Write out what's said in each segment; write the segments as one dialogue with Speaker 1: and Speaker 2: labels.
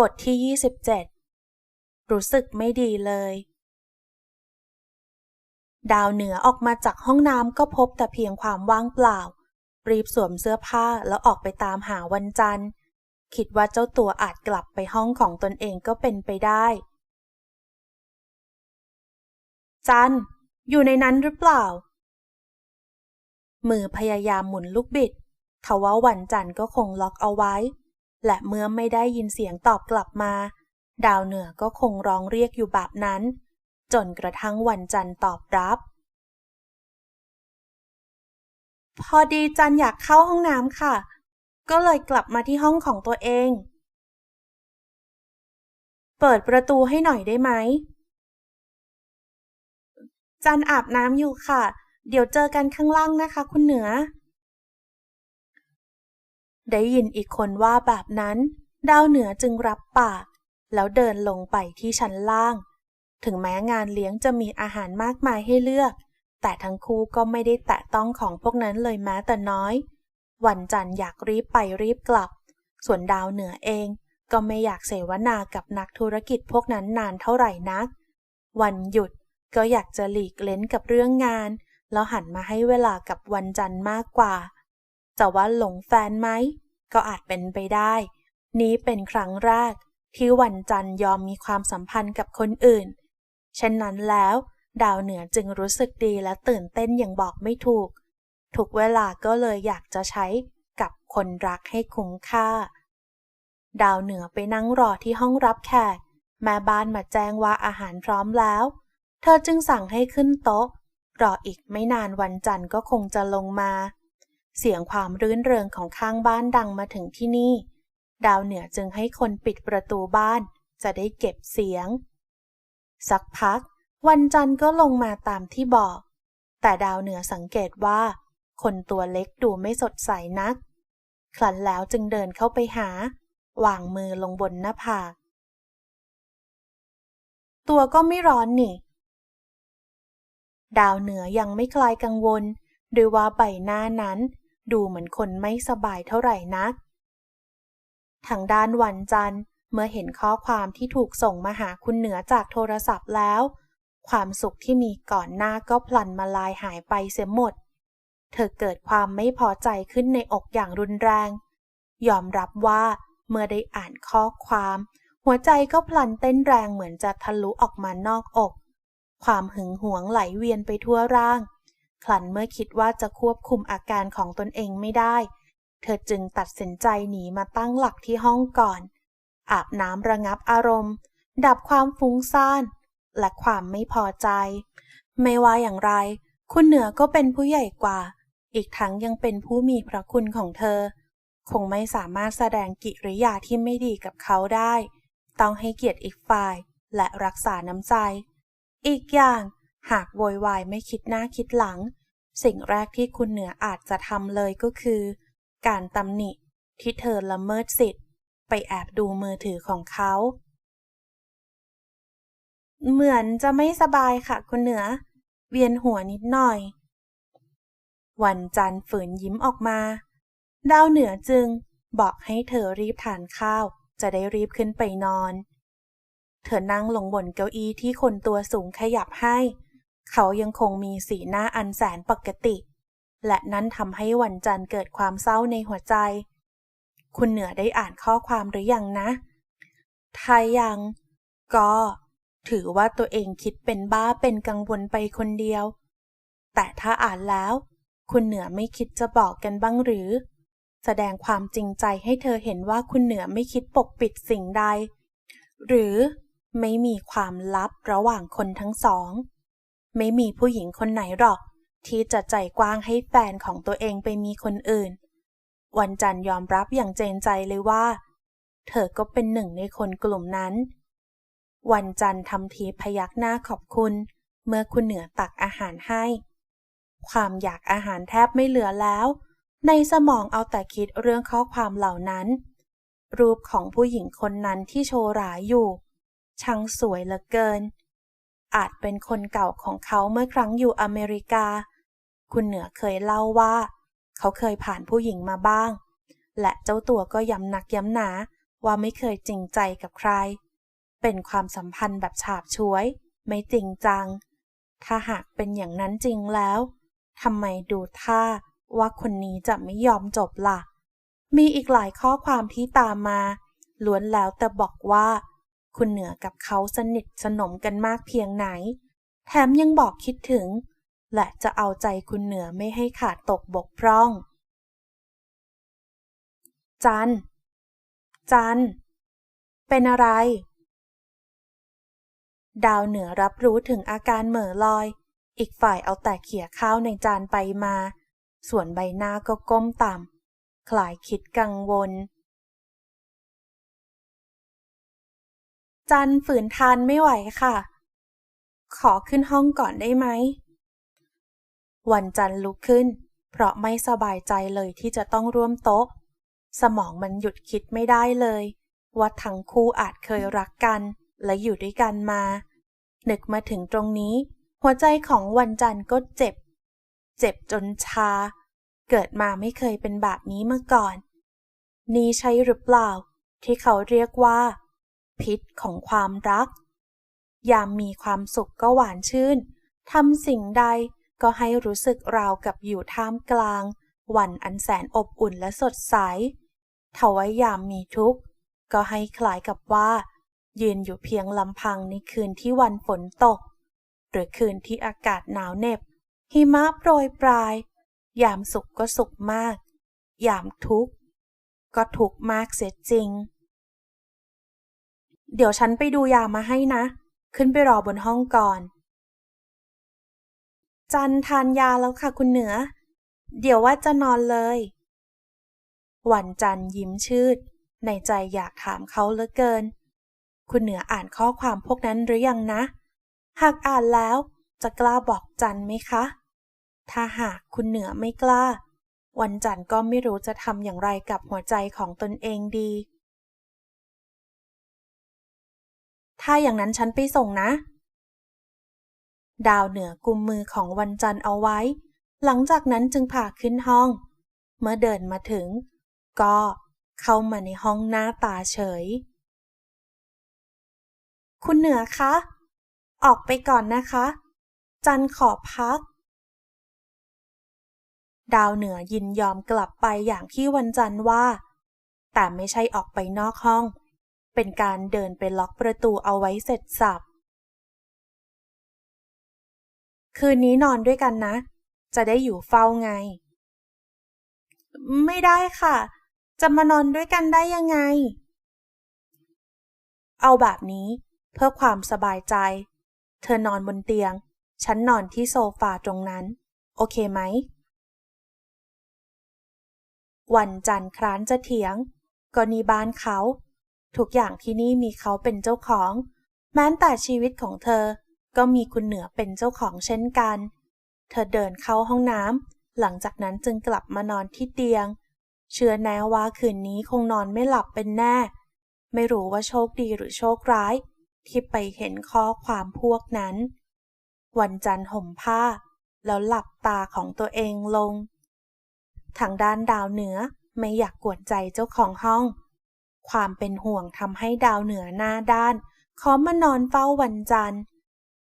Speaker 1: บทที่ 27 รู้สึกไม่ดีเลย ดาวเหนือออกมาจากห้องน้ำก็พบแต่เพียงความว่างเปล่า รีบสวมเสื้อผ้าแล้วออกไปตามหาวันจันทร์ คิดว่าเจ้าตัวอาจกลับไปห้องของตนเองก็เป็นไปได้ จันอยู่ในนั้นหรือเปล่า มือพยายามหมุนลูกบิดทว่าวันจันทร์ก็คงล็อกเอาไว้ และเมื่อไม่ได้ยินเสียงตอบกลับมา ดาวเหนือก็คงร้องเรียกอยู่แบบนั้น จนกระทั่งวันจันทร์ตอบรับ พอดีจันอยากเข้าห้องน้ำค่ะ ก็เลยกลับมาที่ห้องของตัวเอง เปิดประตูให้หน่อยได้ไหม จันอาบน้ำอยู่ค่ะ เดี๋ยวเจอกันข้างล่างนะคะ คุณเหนือ ได้ยินอีกคนว่าแบบนั้น ดาวเหนือจึงรับปาก แล้วเดินลงไปที่ชั้นล่าง ถึงแม้งานเลี้ยงจะมีอาหารมากมายให้เลือก แต่ทั้งคู่ก็ไม่ได้แตะต้องของพวกนั้นเลยแม้แต่น้อย วันจันทร์อยากรีบไปรีบกลับ ส่วนดาวเหนือเองก็ไม่อยากเสวนากับนักธุรกิจพวกนั้นนานเท่าไหร่นัก วันหยุดก็อยากจะหลีกเล้นกับเรื่องงาน แล้วหันมาให้เวลากับวันจันทร์มากกว่า จะว่าหลงแฟนไหม ก็อาจเป็นไปได้ นี้เป็นครั้งแรก ที่วันจันยอมมีความสัมพันธ์กับคนอื่น เช่นนั้นแล้ว ดาวเหนือจึงรู้สึกดีและตื่นเต้นอย่างบอกไม่ถูก ทุกเวลาก็เลยอยากจะใช้กับคนรักให้คุ้มค่า ดาวเหนือไปนั่งรอที่ห้องรับแขก แม่บ้านมาแจ้งว่าอาหารพร้อมแล้ว เธอจึงสั่งให้ขึ้นโต๊ะ รออีกไม่นานวันจันทร์ก็คงจะลงมา เสียงความรื่นเริงของข้างบ้านดังมาถึงที่นี่ ดาวเหนือจึงให้คนปิดประตูบ้าน จะได้เก็บเสียง สักพัก วันจันทร์ก็ลงมาตามที่บอก แต่ดาวเหนือสังเกตว่า คนตัวเล็กดูไม่สดใสนัก คลันแล้วจึงเดินเข้าไปหาวางมือลงบนหน้าผาก ตัวก็ไม่ร้อนนี่ ดาวเหนือยังไม่คลายกังวลด้วยว่าใบหน้านั้น ดูเหมือนคนไม่สบายเท่าไหร่นัก ทางด้านวันจันทร์เมื่อเห็นข้อความที่ถูกส่งมาหาคุณเหนือจากโทรศัพท์แล้ว ความสุขที่มีก่อนหน้าก็พลันมาลายหายไปเสียหมด เธอเกิดความไม่พอใจขึ้นในอกอย่างรุนแรง ยอมรับว่าเมื่อได้อ่านข้อความ หัวใจก็พลันเต้นแรงเหมือนจะทะลุออกมานอกอก ความหึงหวงไหลเวียนไปทั่วร่าง คลันเมื่อคิดว่าจะควบคุมอาการของตนเองไม่ได้ เธอจึงตัดสินใจหนีมาตั้งหลักที่ห้องก่อน อาบน้ำระงับอารมณ์ ดับความฟุ้งซ่าน และความไม่พอใจ ไม่ว่าอย่างไร คุณเหนือก็เป็นผู้ใหญ่กว่า อีกทั้งยังเป็นผู้มีพระคุณของเธอ คงไม่สามารถแสดงกิริยาที่ไม่ดีกับเขาได้ ต้องให้เกียรติอีกฝ่าย และรักษาน้ำใจ อีกอย่าง หากโวยวายไม่คิดหน้าคิดหลัง สิ่งแรกที่คุณเหนืออาจจะทำเลยก็คือ การตำหนิที่เธอละเมิดสิทธิ์ ไปแอบดูมือถือของเขา เหมือนจะไม่สบายค่ะคุณเหนือ เวียนหัวนิดหน่อย วันจันทร์ฝืนยิ้มออกมา ดาวเหนือจึงบอกให้เธอรีบทานข้าว จะได้รีบขึ้นไปนอน เธอนั่งลงบนเก้าอี้ที่คนตัวสูงขยับให้ เขายังคงมีสีหน้าอันแสนปกติ และนั้นทำให้วันจันทร์เกิดความเศร้าในหัวใจ คุณเหนือได้อ่านข้อความหรือยังนะถ้ายัง ก็ ถือว่าตัวเองคิดเป็นบ้าเป็นกังวลไปคนเดียว แต่ถ้าอ่านแล้ว คุณเหนือไม่คิดจะบอกกันบ้างหรือ แสดงความจริงใจให้เธอเห็นว่าคุณเหนือไม่คิดปกปิดสิ่งใด หรือไม่มีความลับระหว่างคนทั้งสอง ไม่มีผู้หญิงคนไหนหรอก ที่จะใจกว้างให้แฟนของตัวเองไปมีคนอื่น วันจันยอมรับอย่างเจนใจเลยว่า เธอก็เป็นหนึ่งในคนกลุ่มนั้น วันจันทร์ทำทีพยักหน้าขอบคุณ เมื่อคุณเหนือตักอาหารให้ ความอยากอาหารแทบไม่เหลือแล้ว ในสมองเอาแต่คิดเรื่องข้อความเหล่านั้น รูปของผู้หญิงคนนั้นที่โชว์หราอยู่ช่างสวยเหลือเกิน อาจเป็นคนเก่าของเขาเมื่อครั้งอยู่อเมริกา คุณเหนือเคยเล่าว่า เขาเคยผ่านผู้หญิงมาบ้าง และเจ้าตัวก็ย้ำหนักย้ำหนาว่าไม่เคยจริงใจกับใคร เป็นความสัมพันธ์แบบฉาบฉวย ไม่จริงจัง ถ้าหากเป็นอย่างนั้นจริงแล้วทำไมดูท่าว่าคนนี้จะไม่ยอมจบล่ะ มีอีกหลายข้อความที่ตามมา ล้วนแล้วแต่บอกว่า คุณเหนือกับเขาสนิทสนมกันมากเพียงไหน แถมยังบอกคิดถึง และจะเอาใจคุณเหนือไม่ให้ขาดตกบกพร่อง จัน จัน เป็นอะไร ดาวเหนือรับรู้ถึงอาการเหม่อลอย อีกฝ่ายเอาแต่เขี่ยข้าวในจานไปมา ส่วนใบหน้าก็ก้มต่ำคลายคิดกังวล จันฝืนทานไม่ไหวค่ะ ขอขึ้นห้องก่อนได้ไหม วันจันลุกขึ้น เพราะไม่สบายใจเลยที่จะต้องร่วมโต๊ะ สมองมันหยุดคิดไม่ได้เลย ว่าทั้งคู่อาจเคยรักกัน และอยู่ด้วยกันมา นึกมาถึงตรงนี้ หัวใจของวันจันก็เจ็บ เจ็บจนชา เกิดมาไม่เคยเป็นแบบนี้มาก่อน นี่ใช่หรือเปล่า ที่เขาเรียกว่า พิษของความรัก ยามมีความสุขก็หวานชื่นทำสิ่งใดก็ให้รู้สึกราวกับอยู่ท่ามกลาง วันอันแสนอบอุ่นและสดใสทว่ายามมีทุกข์ ก็ให้คล้ายกับว่า ยืนอยู่เพียงลำพังในคืนที่วันฝนตก หรือคืนที่อากาศหนาวเหน็บ หิมะโปรยปลาย ยามสุขก็สุขมาก ยามทุกข์ ก็ทุกข์มากเสียจริง เดี๋ยวฉันไปดูยามาให้นะ ขึ้นไปรอบนห้องก่อน จันทานยาแล้วค่ะคุณเหนือ เดี๋ยวว่าจะนอนเลยวันจันยิ้มชืด ในใจอยากถามเขาเหลือเกิน คุณเหนืออ่านข้อความพวกนั้นหรือยังนะ หากอ่านแล้วจะกล้าบอกจันไหมคะ ถ้าหากคุณเหนือไม่กล้า วันจันก็ไม่รู้จะทำอย่างไรกับหัวใจของตนเองดี ถ้าอย่างนั้นฉันไปส่งนะ ดาวเหนือกุมมือของวันจันทร์เอาไว้ หลังจากนั้นจึงพาขึ้นห้อง เมื่อเดินมาถึง ก็เข้ามาในห้องหน้าตาเฉย คุณเหนือคะ ออกไปก่อนนะคะ จันขอพัก ดาวเหนือยินยอมกลับไปอย่างที่วันจันทร์ว่า แต่ไม่ใช่ออกไปนอกห้อง เป็นการเดินไปล็อกประตูเอาไว้เสร็จสับ คืนนี้นอนด้วยกันนะ จะได้อยู่เฝ้าไง ไม่ได้ค่ะ จะมานอนด้วยกันได้ยังไง เอาแบบนี้เพื่อความสบายใจ เธอนอนบนเตียง ฉันนอนที่โซฟาตรงนั้น โอเคไหม วันจันทร์ครานจะเถียง ก็นี่บ้านเขา ทุกอย่างที่นี่มีเขาเป็นเจ้าของ แม้แต่ชีวิตของเธอ ก็มีคุณเหนือเป็นเจ้าของเช่นกัน เธอเดินเข้าห้องน้ำหลังจากนั้นจึงกลับมานอนที่เตียง เชื่อแน่ว่าคืนนี้คงนอนไม่หลับเป็นแน่ ไม่รู้ว่าโชคดีหรือโชคร้าย ที่ไปเห็นข้อความพวกนั้น วันจันทร์ห่มผ้า แล้วหลับตาของตัวเองลง ทางด้านดาวเหนือไม่อยากกวนใจเจ้าของห้อง ความเป็นห่วงทำให้ดาวเหนือหน้าด้าน ขอมานอนเฝ้าวันจันทร์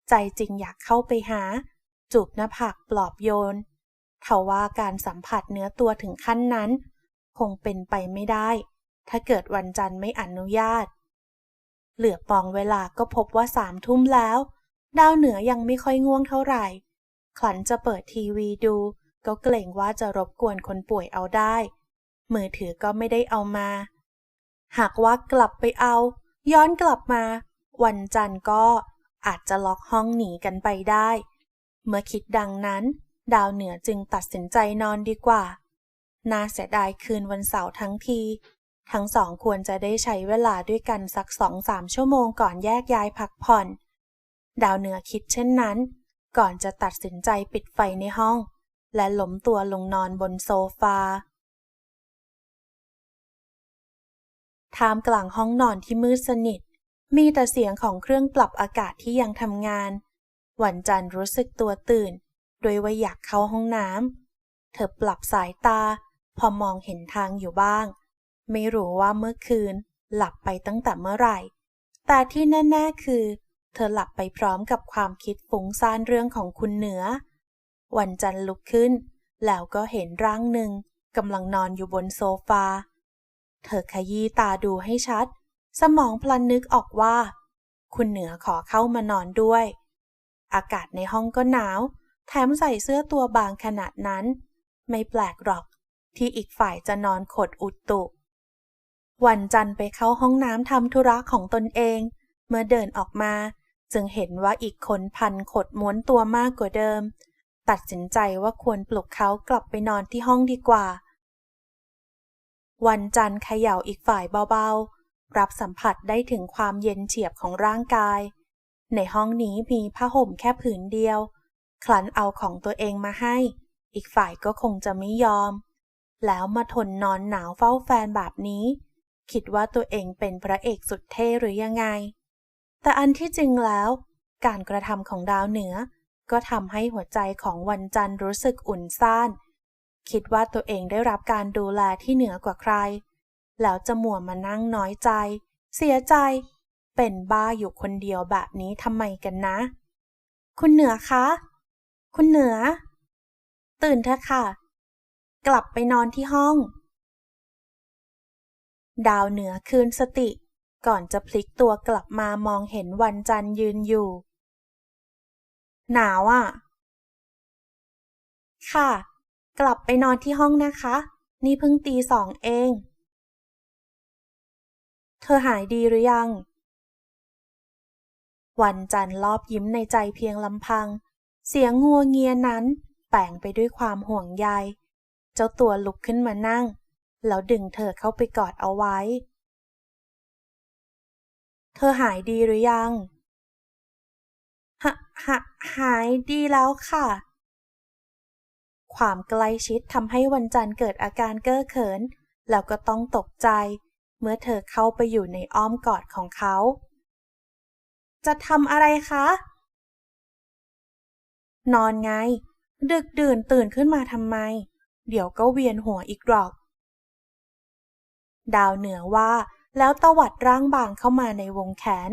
Speaker 1: ใจจริงอยากเข้าไปหา จูบหน้าผากปลอบโยนทว่าการสัมผัสเนื้อตัวถึงขั้นนั้น คงเป็นไปไม่ได้ ถ้าเกิดวันจันทร์ไม่อนุญาต เหลือปองเวลาก็พบว่าสามทุ่มแล้ว ดาวเหนือยังไม่ค่อยง่วงเท่าไหร่ ขลันจะเปิดทีวีดู ก็เกรงว่าจะรบกวนคนป่วยเอาได้ มือถือก็ไม่ได้เอามา หากว่ากลับไปเอา ย้อนกลับมา วันจันทร์ก็อาจจะล็อกห้องหนีกันไปได้ เมื่อคิดดังนั้น ดาวเหนือจึงตัดสินใจนอนดีกว่า น่าเสียดายคืนวันเสาร์ทั้งที ทั้งสองควรจะได้ใช้เวลาด้วยกันสักสองสามชั่วโมงก่อนแยกย้ายพักผ่อน ดาวเหนือคิดเช่นนั้น ก่อนจะตัดสินใจปิดไฟในห้อง และล้มตัวลงนอนบนโซฟา ท่ามกลางห้องนอนที่มืดสนิท มีแต่เสียงของเครื่องปรับอากาศที่ยังทำงาน วันจันทร์รู้สึกตัวตื่น โดยว่าอยากเข้าห้องน้ำ เธอปรับสายตา พอมองเห็นทางอยู่บ้าง ไม่รู้ว่าเมื่อคืน หลับไปตั้งแต่เมื่อไหร่ แต่ที่แน่ๆคือ เธอหลับไปพร้อมกับความคิดฟุ้งซ่านเรื่องของคุณเหนือ วันจันทร์ลุกขึ้น แล้วก็เห็นร่างหนึ่งกำลังนอนอยู่บนโซฟา เธอขยี้ตาดูให้ชัด สมองพลันนึกออกว่า คุณเหนือขอเข้ามานอนด้วย อากาศในห้องก็หนาว แถมใส่เสื้อตัวบางขนาดนั้น ไม่แปลกหรอก ที่อีกฝ่ายจะนอนขดอุดตุวันจันไปเข้าห้องน้ำทำธุระของตนเอง เมื่อเดินออกมา จึงเห็นว่าอีกคนพันขดม้วนตัวมากกว่าเดิม ตัดสินใจว่าควรปลุกเขากลับไปนอนที่ห้องดีกว่า วันจันทร์เขย่าอีกฝ่ายเบาๆ รับสัมผัสได้ถึงความเย็นเฉียบของร่างกาย ในห้องนี้มีผ้าห่มแค่ผืนเดียว คลันเอาของตัวเองมาให้ อีกฝ่ายก็คงจะไม่ยอม แล้วมาทนนอนหนาวเฝ้าแฟนแบบนี้ คิดว่าตัวเองเป็นพระเอกสุดเท่หรือยังไง แต่อันที่จริงแล้ว การกระทำของดาวเหนือ ก็ทำให้หัวใจของวันจันทร์รู้สึกอุ่นซ่าน คิดว่าตัวเองได้รับการดูแลที่เหนือกว่าใคร แล้วจะมัวมานั่งน้อยใจ เสียใจ เป็นบ้าอยู่คนเดียวแบบนี้ทำไมกันนะ คุณเหนือคะ คุณเหนือ ตื่นเถอะค่ะ กลับไปนอนที่ห้อง ดาวเหนือคืนสติ ก่อนจะพลิกตัวกลับมามองเห็นวันจันทร์ยืนอยู่ หนาวอะ ค่ะ กลับไปนอนที่ห้องนะคะ นี่เพิ่งตีสองเอง เธอหายดีหรือยัง วันจันทร์รอบยิ้มในใจเพียงลำพัง เสียงงัวเงียนั้นแฝงไปด้วยความห่วงใย เจ้าตัวลุกขึ้นมานั่ง แล้วดึงเธอเข้าไปกอดเอาไว้ เธอหายดีหรือยัง หะหะหายดีแล้วค่ะ ความใกล้ชิดทำให้วันจันทร์เกิดอาการเก้อเขิน แล้วก็ต้องตกใจ เมื่อเธอเข้าไปอยู่ในอ้อมกอดของเขา จะทำอะไรคะ นอนไง ดึกดื่นตื่นขึ้นมาทำไม เดี๋ยวก็เวียนหัวอีกหรอก ดาวเหนือว่า แล้วตวัดร่างบางเข้ามาในวงแขน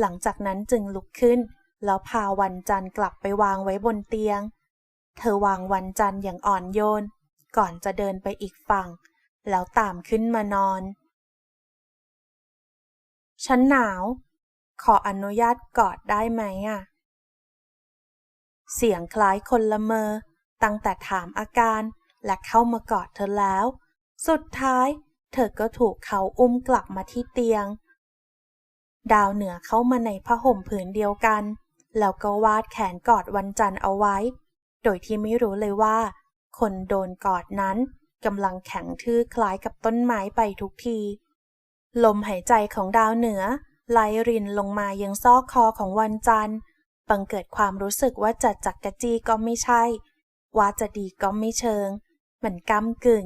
Speaker 1: หลังจากนั้นจึงลุกขึ้น แล้วพาวันจันทร์กลับไปวางไว้บนเตียง เธอวางวันจันทร์อย่างอ่อนโยน ก่อนจะเดินไปอีกฝั่ง แล้วตามขึ้นมานอน ฉันหนาว ขออนุญาตกอดได้ไหมอะ เสียงคล้ายคนละเมอ ตั้งแต่ถามอาการและเข้ามากอดเธอแล้ว สุดท้ายเธอก็ถูกเขาอุ้มกลับมาที่เตียง ดาวเหนือเข้ามาในผ้าห่มผืนเดียวกัน แล้วก็วาดแขนกอดวันจันทร์เอาไว้ โดยที่ไม่รู้เลยว่า คนโดนกอดนั้นกำลังแข็งทื่อคล้ายกับต้นไม้ไปทุกที ลมหายใจของดาวเหนือไหลรินลงมายังซอกคอของวันจันทร์ บังเกิดความรู้สึกว่าจะจักกะจีก็ไม่ใช่ ว่าจะดีก็ไม่เชิง มันก้ากึ่ง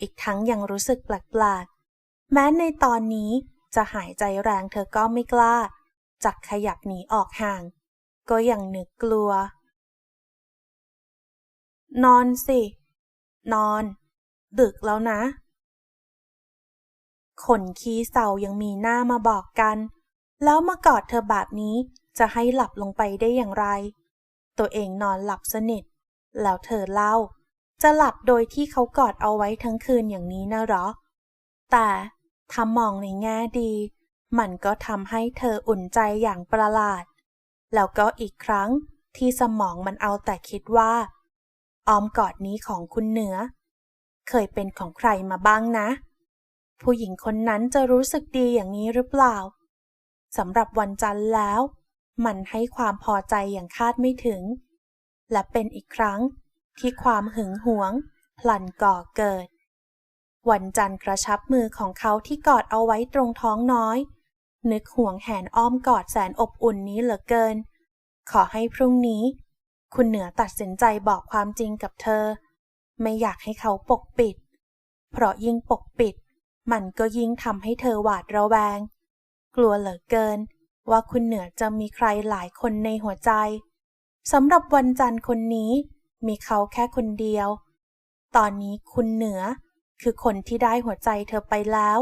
Speaker 1: อีกทั้งยังรู้สึกแปลกๆ แม้ในตอนนี้จะหายใจแรงเธอก็ไม่กล้า จักขยับหนีออกห่าง ก็ยังนึกกลัว นอนสิ นอน ดึกแล้วนะ คนขี้เศร้ายังมีหน้ามาบอกกัน แล้วมากอดเธอแบบนี้จะให้หลับลงไปได้อย่างไร ตัวเองนอนหลับสนิท แล้วเธอเล่า จะหลับโดยที่เขากอดเอาไว้ทั้งคืนอย่างนี้นะหรอ แต่ถ้ามองในแง่ดี มันก็ทำให้เธออุ่นใจอย่างประหลาด แล้วก็อีกครั้งที่สมองมันเอาแต่คิดว่า อ้อมกอดนี้ของคุณเหนือ เคยเป็นของใครมาบ้างนะ ผู้หญิงคนนั้นจะรู้สึกดีอย่างนี้หรือเปล่าสำหรับวันจันทร์แล้ว มันให้ความพอใจอย่างคาดไม่ถึง และเป็นอีกครั้งที่ความหึงหวงพลันก่อเกิด วันจันทร์กระชับมือของเขาที่กอดเอาไว้ตรงท้องน้อย นึกห่วงแหนอ้อมกอดแสนอบอุ่นนี้เหลือเกิน ขอให้พรุ่งนี้ คุณเหนือตัดสินใจบอกความจริงกับเธอ ไม่อยากให้เขาปกปิด เพราะยิ่งปกปิด มันก็ยิ่งทำให้เธอหวาดระแวง กลัวเหลือเกิน ว่าคุณเหนือจะมีใครหลายคนในหัวใจสำหรับวันจันทร์คนนี้ มีเขาแค่คนเดียว ตอนนี้คุณเหนือคือคนที่ได้หัวใจเธอไปแล้ว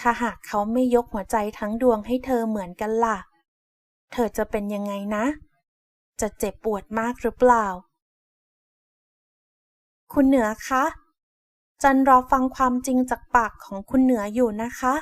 Speaker 1: ถ้าหากเขาไม่ยกหัวใจทั้งดวงให้เธอเหมือนกันล่ะ เธอจะเป็นยังไงนะ จะเจ็บปวดมากหรือเปล่า คุณเหนือคะ จันรอฟังความจริงจากปากของคุณเหนืออยู่นะคะ